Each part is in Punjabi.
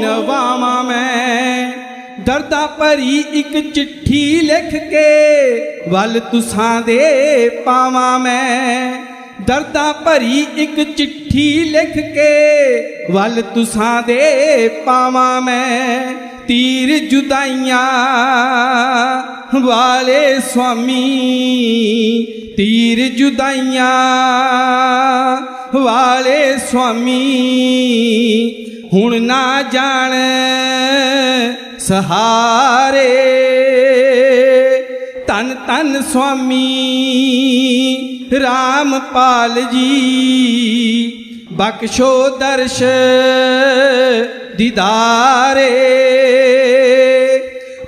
ਨਵਾਵਾਂ ਮੈਂ। ਦਰਦਾਂ ਭਰੀ ਇੱਕ ਚਿੱਠੀ ਲਿਖ ਕੇ ਵੱਲ ਤੁਸਾਂ ਦੇ ਪਾਵਾਂ ਮੈਂ। ਦਰਦਾਂ ਭਰੀ ਇੱਕ ਚਿੱਠੀ ਲਿਖ ਕੇ ਵੱਲ ਤੁਸਾਂ ਦੇ ਪਾਵਾਂ ਮੈਂ। ਤੀਰ ਜੁਦਾਈਆਂ ਵਾਲੇ ਸੁਆਮੀ, ਤੀਰ ਜੁਦਾਈਆਂ ਵਾਲੇ ਸੁਆਮੀ ਹੁਣ ਨਾ ਜਾਣ ਸਹਾਰੇ। ਤਨ ਤਨ ਸੁਆਮੀ ਰਾਮਪਾਲ ਜੀ, ਬਖਸ਼ੋ ਦਰਸ਼ ਦੀਦਾਰੇ।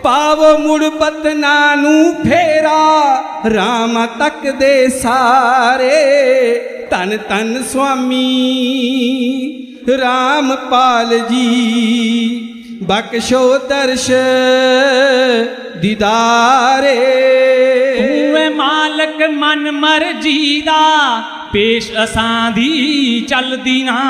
ਪਾਵੋ ਮੁੜ ਬਤਨਾ ਨੂੰ ਫੇਰਾ, ਰਾਮ ਤੱਕ ਦੇ ਸਾਰੇ। ਤਨ ਤਨ ਸੁਆਮੀ ਰਾਮਪਾਲ ਜੀ। ਬਖਸ਼ੋ ਦਰਸ਼ ਦੀਦਾਰੇ। ਤੂੰ ਮਾਲਕ ਮਨ ਮਰਜ਼ੀ ਦਾ, ਪੇਸ਼ ਅਸਾਂ ਦੀ ਚੱਲਦੀ ਨਾ।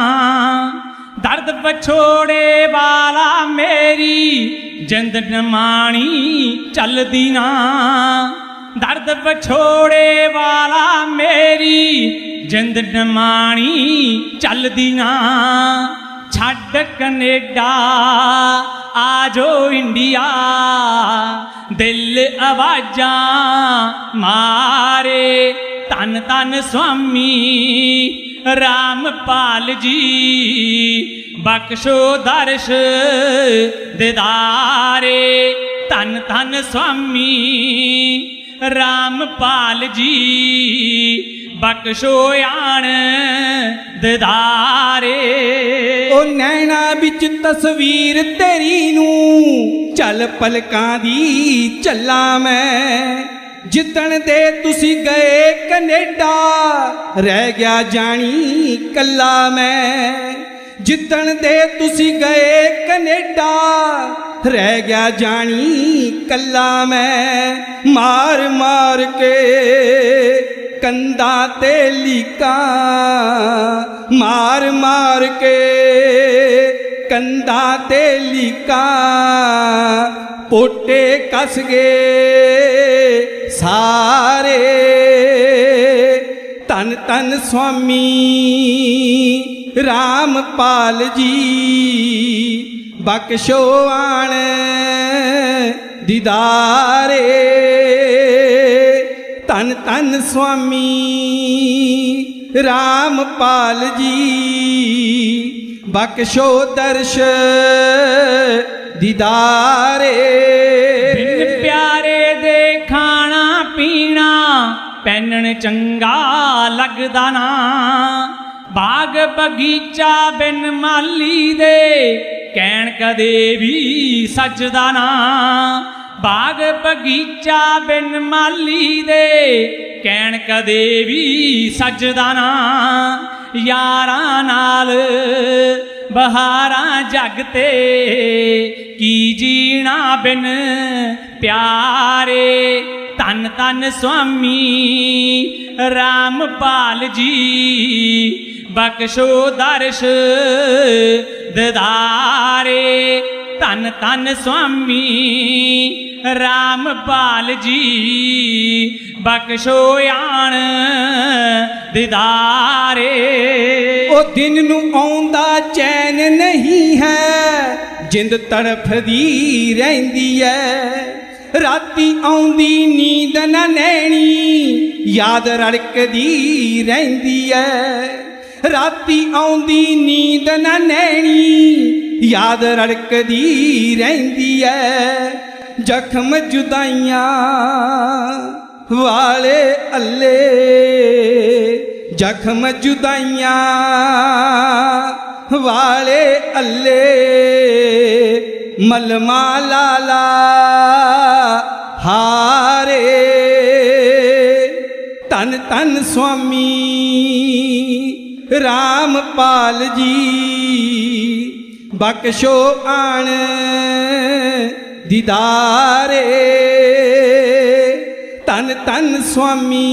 ਦਰਦ ਪਛੋੜੇ ਵਾਲਾ ਮੇਰੀ, ਜਿੰਦ ਨਮਾਣੀ ਚੱਲਦੀ ਨਾ। ਦਰਦ ਪਛੋੜੇ ਵਾਲਾ ਮੇਰੀ ਜਿੰਦ ਨਮਾਣੀ ਚੱਲਦੀ ਨਾ ਛੱਡ ਕੈਨੇਡਾ ਆਜੋ ਇੰਡੀਆ। ਦਿਲ ਆਵਾਜ਼ਾਂ ਮਾਰੇ ਤਨ ਤਨ ਸੁਆਮੀ ਰਾਮਪਾਲ ਜੀ। ਬਖਸ਼ੋ ਦਰਸ਼ ਦਿਦਾਰੇ ਤਨ ਤਨ ਸੁਆਮੀ ਰਾਮਪਾਲ ਜੀ। ਬਖਸ਼ੋ ਆਣ ਦਿਦਾਰੇ। ਉਹ ਨੈਣਾ ਵਿੱਚ ਤਸਵੀਰ ਤੇਰੀ ਨੂੰ ਚੱਲ ਪਲਕਾਂ ਦੀ ਚੱਲਾਂ ਮੈਂ। ਜਿੱਦਣ ਦੇ ਤੁਸੀਂ ਗਏ ਕੈਨੇਡਾ, ਰਹਿ ਗਿਆ ਜਾਣੀ ਕੱਲਾ ਮੈਂ। ਜਿੱਦਣ ਦੇ ਤੁਸੀਂ ਗਏ ਕੈਨੇਡਾ, ਰਹਿ ਗਿਆ ਜਾਣੀ ਕੱਲਾ ਮੈਂ। ਮਾਰ ਮਾਰ ਕੇ ਕੰਦਾ ਤੇ ਲੀਕਾਂ ਮਾਰ ਮਾਰ ਕੇ ਕੰਦਾ ਤੇ ਲੀਕਾਂ ਪੋਟੇ ਕੱਸ ਗਏ ਸਾਰੇ ਤਨ ਤਨ ਸੁਆਮੀ ਰਾਮਪਾਲ ਜੀ ਬਖਸ਼ੋ ਆਣ ਦੀਦਾਰੇ ਤਨ ਤਨ ਸੁਆਮੀ ਰਾਮਪਾਲ ਜੀ। ਬਖਸ਼ੋ ਦਰਸ਼ ਦੀਦਾਰੇ। ਬਿਨ ਪਿਆਰੇ ਦੇ ਖਾਣਾ ਪੀਣਾ, ਪੈਨਣ ਚੰਗਾ ਲੱਗਦਾ ਨਾ। ਬਾਗ ਬਗੀਚਾ ਬਿਨ ਮਾਲੀ ਦੇ, ਕਹਿਣ ਕਦੇ ਵੀ ਸੱਜਦਾ ਨਾ। ਬਾਗ ਬਗੀਚਾ ਬਿਨ ਮਾਲੀ ਦੇ। ਕਹਿਣ ਕਦੇ ਵੀ ਸੱਜਦਾ ਨਾ ਯਾਰਾਂ ਨਾਲ। ਬਹਾਰਾਂ ਜਗ ਤੇ ਕੀ ਜੀਣਾ ਬਿਨ ਪਿਆਰੇ। ਤਨ ਤਨ ਸੁਆਮੀ ਰਾਮਪਾਲ ਜੀ, ਬਖਸ਼ੋ ਦਰਸ਼ ਦਿਦਾਰੇ। ਤਨ ਤਨ ਸੁਆਮੀ ਰਾਮਪਾਲ ਜੀ, ਬਖਸ਼ੋ ਆਣ ਦਿਦਾਰੇ। ਉਹ ਦਿਨ ਨੂੰ ਆਉਂਦਾ ਚੈਨ ਨਹੀਂ ਹੈ, ਜਿੰਦ ਤੜਫਦੀ ਰਹਿੰਦੀ ਹੈ। ਰਾਤੀ ਆਉਂਦੀ ਨੀਂਦ ਨਾ ਨੈਣੀ, ਯਾਦ ਰੜਕਦੀ ਰਹਿੰਦੀ ਐ ਰਾਤੀ ਆਉਂਦੀ ਨੀਂਦ ਨਾ ਨੈਣੀ, ਯਾਦ ਰੜਕਦੀ ਰਹਿੰਦੀ ਐ ਜ਼ਖਮ ਜੁਦਾਈਆਂ ਵਾਲੇ ਅੱਲੇ। ਜ਼ਖਮ ਜੁਦਾਈਆਂ ਵਾਲੇ ਅੱਲੇ। ਮਲਮਾ ਲਾਲਾ ਹਾਰੇ। ਤਨ ਤਨ ਸੁਆਮੀ ਰਾਮਪਾਲ ਜੀ। ਬਖਸ਼ੋ ਆਣ ਦੀਦਾਰੇ ਤਨ ਤਨ ਸੁਆਮੀ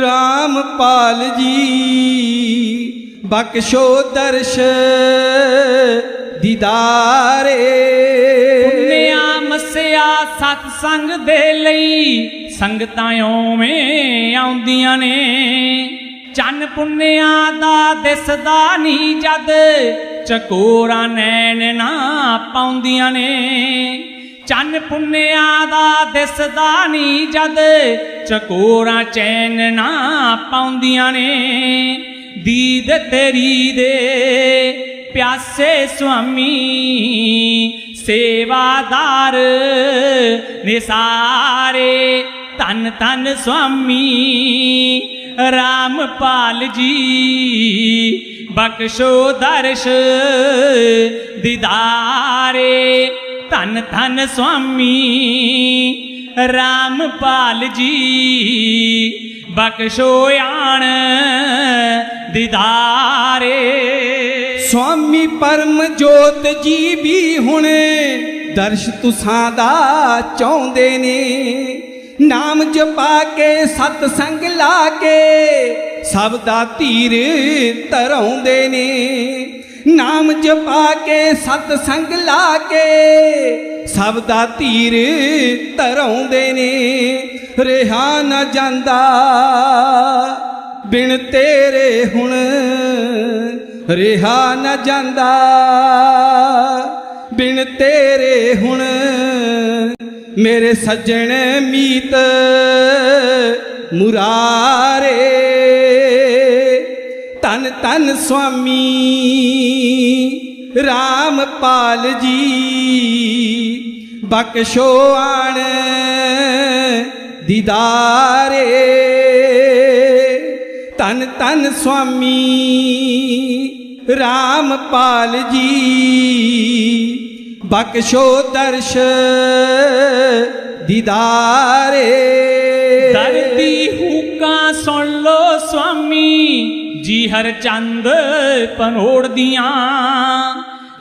ਰਾਮਪਾਲ ਜੀ, ਬਖਸ਼ੋ ਦਰਸ਼ ਦੀਦਾਰੇ। ਪੁੰਨਿਆ ਮਸਿਆ ਸਤ ਸੰਗ ਦੇ ਲਈ ਸੰਗਤਾਂ ਓਵੇਂ ਆਉਂਦੀਆਂ ਨੇ। ਚੰਨ ਪੁੰਨਿਆ ਦਾ ਦਿਸਦਾ ਨਹੀਂ ਜਦ, ਚਕੋਰਾ ਨੈਣ ਨਾ ਪਾਉਂਦੀਆਂ ਨੇ। ਚੰਨ ਪੁੰਨਿਆ ਦਾ ਦਿਸਦਾ ਨਹੀਂ ਜਦ, ਚਕੋਰਾ ਚੈਨ ਨਾ ਪਾਉਂਦੀਆਂ ਨੇ। ਦੀਦ ਤੇਰੀ ਦੇ ਪਿਆਸੇ ਸੁਆਮੀ, ਸੇਵਾਦਾਰ ਨਿਸਾਰੇ ਤਨ ਤਨ ਸੁਆਮੀ। ਰਾਮਪਾਲ ਜੀ, ਬਖਸ਼ੋ ਦਰਸ਼ ਦੀਦਾਰੇ। ਤਨ ਤਨ ਸੁਆਮੀ ਰਾਮਪਾਲ ਜੀ, ਬਖਸ਼ੋ ਆਣ ਦੀਦਾਰੇ। ਸੁਆਮੀ ਪਰਮ ਜੋਤ ਜੀ ਵੀ ਹੁਣ, ਦਰਸ਼ ਤੁਸਾਂ ਦਾ ਚਾਹੁੰਦੇ ਨੇ। ਨਾਮ ਜਪਾ ਕੇ ਸਤ ਸੰਗ ਲਾ ਕੇ ਸਭ ਦਾ ਧੀਰ ਧਰਾਉਂਦੇ ਨੇ। ਨਾਮ ਜਪਾ ਕੇ ਸਤ ਸੰਗ ਲਾ ਕੇ ਸਭ ਦਾ ਧੀਰ ਧਰਾਉਂਦੇ ਨੇ। ਰਿਹਾ ਨਾ ਜਾਂਦਾ ਬਿਨ ਤੇਰੇ ਹੁਣ। ਰਿਹਾ ਨਾ ਜਾਂਦਾ ਬਿਨ ਤੇਰੇ ਹੁਣ। ਮੇਰੇ ਸੱਜਣ ਮੀਤ ਮੁਰਾਰੇ। ਤਨ ਤਨ ਸੁਆਮੀ ਰਾਮਪਾਲ ਜੀ ਬਖਸ਼ੋ ਆਣ ਦੀਦਾਰੇ। ਤਨ ਤਨ ਸੁਆਮੀ ਰਾਮਪਾਲ ਜੀ, ਬਖਸ਼ੋ ਦਰਸ਼ ਦੀਦਾਰੇ। ਦਰਦੀ ਹੂਕਾਂ ਸੁਣ ਲੋ ਸੁਆਮੀ ਜੀ ਹਰ ਚੰਦ ਪਨੋੜਦੀਆਂ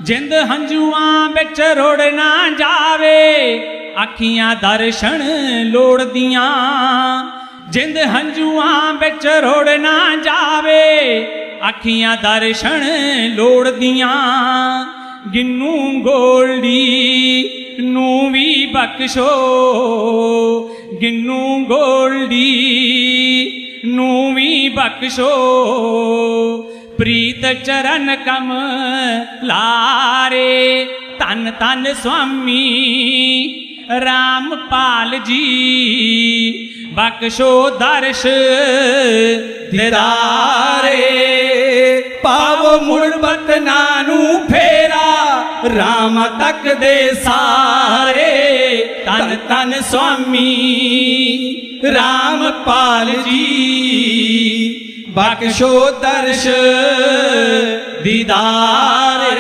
ਜਿੰਦ ਹੰਝੂਆਂ ਵਿੱਚ ਰੁੜ ਨਾ ਜਾਵੇ ਅੱਖੀਆਂ ਦਰਸ਼ਨ ਲੋੜਦੀਆਂ ਜਿੰਦ ਹੰਝੂਆਂ ਵਿੱਚ ਰੋੜ ਨਾ ਜਾਵੇ ਅੱਖੀਆਂ ਦਰਸ਼ਨ ਲੋੜਦੀਆਂ ਗਿੰਨੂ ਗੋਲਡੀ ਨੂੰ ਵੀ ਬਖਸ਼ੋ ਗਿੰਨੂ ਗੋਲਡੀ ਨੂੰ ਵੀ ਬਖਸ਼ੋ। ਪ੍ਰੀਤ ਚਰਨ ਕਮ ਲਾਰੇ, ਧੰਨ ਧੰਨ ਸੁਆਮੀ ਰਾਮਪਾਲ ਜੀ। ਬਖਸ਼ੋ ਦਰਸ਼ ਦਿਦਾਰੇ, ਪਾਵੋ ਮੁੜ ਬਤਨਾ ਫੇਰਾ, ਰਾਮ ਤੱਕ ਦੇ ਸਾਰੇ। ਤਨ ਤਨ ਸੁਆਮੀ ਰਾਮਪਾਲ ਜੀ। ਬਖਸ਼ੋ ਦਰਸ਼ ਦੀਦਾਰ